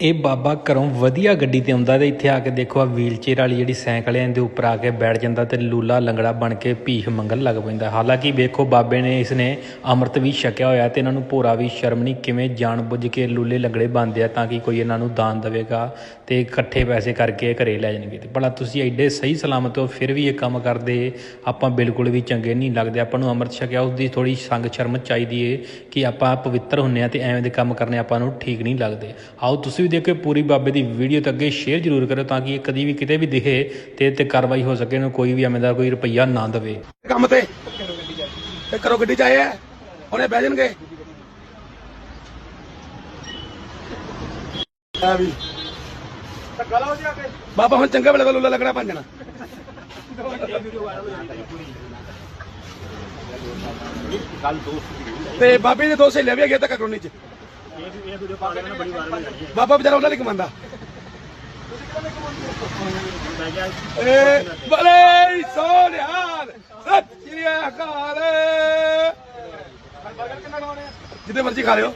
ਇਹ ਬਾਬਾ ਘਰੋਂ ਵਧੀਆ ਗੱਡੀ ਤੇ ਆਉਂਦਾ ਤੇ ਇੱਥੇ ਆ ਕੇ ਦੇਖੋ ਆ ਵੀਲਚੇਅਰ ਵਾਲੀ ਜਿਹੜੀ ਸਾਈਕਲ ਹੈ, ਇਹਦੇ ਉੱਪਰ ਆ ਕੇ ਬੈਠ ਜਾਂਦਾ ਤੇ ਲੂਲਾ ਲੰਗੜਾ ਬਣ ਕੇ ਭੀਖ ਮੰਗਣ ਲੱਗ ਪੈਂਦਾ। ਹਾਲਾਂਕਿ ਵੇਖੋ ਬਾਬੇ ਨੇ ਇਸ ਨੇ ਅੰਮ੍ਰਿਤ ਵੀ ਛਕਿਆ ਹੋਇਆ ਤੇ ਇਹਨਾਂ ਨੂੰ ਭੋਰਾ ਵੀ ਸ਼ਰਮ ਨਹੀਂ ਕਿਵੇਂ ਜਾਣ ਬੁੱਝ ਕੇ ਲੂਲੇ ਲੰਗੜੇ ਬਣਦੇ ਆ ਤਾਂ ਕਿ ਕੋਈ ਇਹਨਾਂ ਨੂੰ ਦਾਨ ਦੇਵੇਗਾ ਤੇ ਇਕੱਠੇ ਪੈਸੇ ਕਰਕੇ ਘਰੇ ਲੈ ਜਾਣਗੇ ਤੇ ਭਲਾ ਤੁਸੀਂ ਐਡੇ ਸਹੀ ਸਲਾਮਤ ਹੋ, ਫਿਰ ਵੀ ਇਹ ਕੰਮ ਕਰਦੇ, ਆਪਾਂ ਬਿਲਕੁਲ ਵੀ ਚੰਗੇ ਨਹੀਂ ਲੱਗਦੇ। ਆਪਾਂ ਨੂੰ ਅੰਮ੍ਰਿਤ ਛਕਿਆ, ਉਸ ਦੀ ਥੋੜੀ ਸੰਗ ਸ਼ਰਮ ਚਾਹੀਦੀ ਏ ਕਿ ਆਪਾਂ ਪਵਿੱਤਰ ਹੁੰਨੇ ਆ ਤੇ ਐਵੇਂ ਦੇ ਕੰਮ ਕਰਨੇ ਆਪਾਂ ਨੂੰ ਠੀਕ ਨਹੀਂ ਲੱਗਦੇ। ਆਓ ਤੁਸੀਂ ਵੀ ਦੇਖੋ ਪੂਰੀ ਬਾਬੇ ਦੀ ਵੀਡੀਓ ਤੇ ਅੱਗੇ ਸ਼ੇਅਰ ਜ਼ਰੂਰ ਕਰੋ ਤਾਂ ਕਿ ਇਹ ਕਦੀ ਵੀ ਕਿਤੇ ਵੀ ਦਿਖੇ ਤੇ ਤੇ ਕਾਰਵਾਈ ਹੋ ਸਕੇ ਇਹਨੂੰ ਕੋਈ ਵੀ ਐਵੇਂ ਕੋਈ ਰੁਪਈਆ ਨਾ ਦੇਵੇ। ਕੰਮ ਤੇ। ਤੇ ਕਰੋ ਗੱਡੀ ਚ ਉਹਨੇ ਬਹਿ ਜਾਣਗੇ। ਆ ਵੀ। ਬਾਬਾ ਹੁਣ ਚੰਗਾ ਵੇਲੇ ਦਾ ਲੁੱਲਾ ਲੱਗਣਾ ਪੰਜ ਜਣਾ। ਤੇ ਬਾਬੇ ਦੇ ਦੋ ਸਹੇਲੇ ਵੀ ਹੈਗੇ ਤੱਕ ਕਲੋਨੀ ਚ। ਬਾਬਾ ਵਿਚਾਰਾ ਉਹਨਾਂ ਲਈ ਕਮਾਂਦਾ ਏ ਬਲੇ ਸੋਨਿਆਰ ਸਤਿ ਸ਼੍ਰੀ ਅਕਾਲ। ਜਿੱਦੇ ਮਰਜ਼ੀ ਖਾ ਲਿਓ।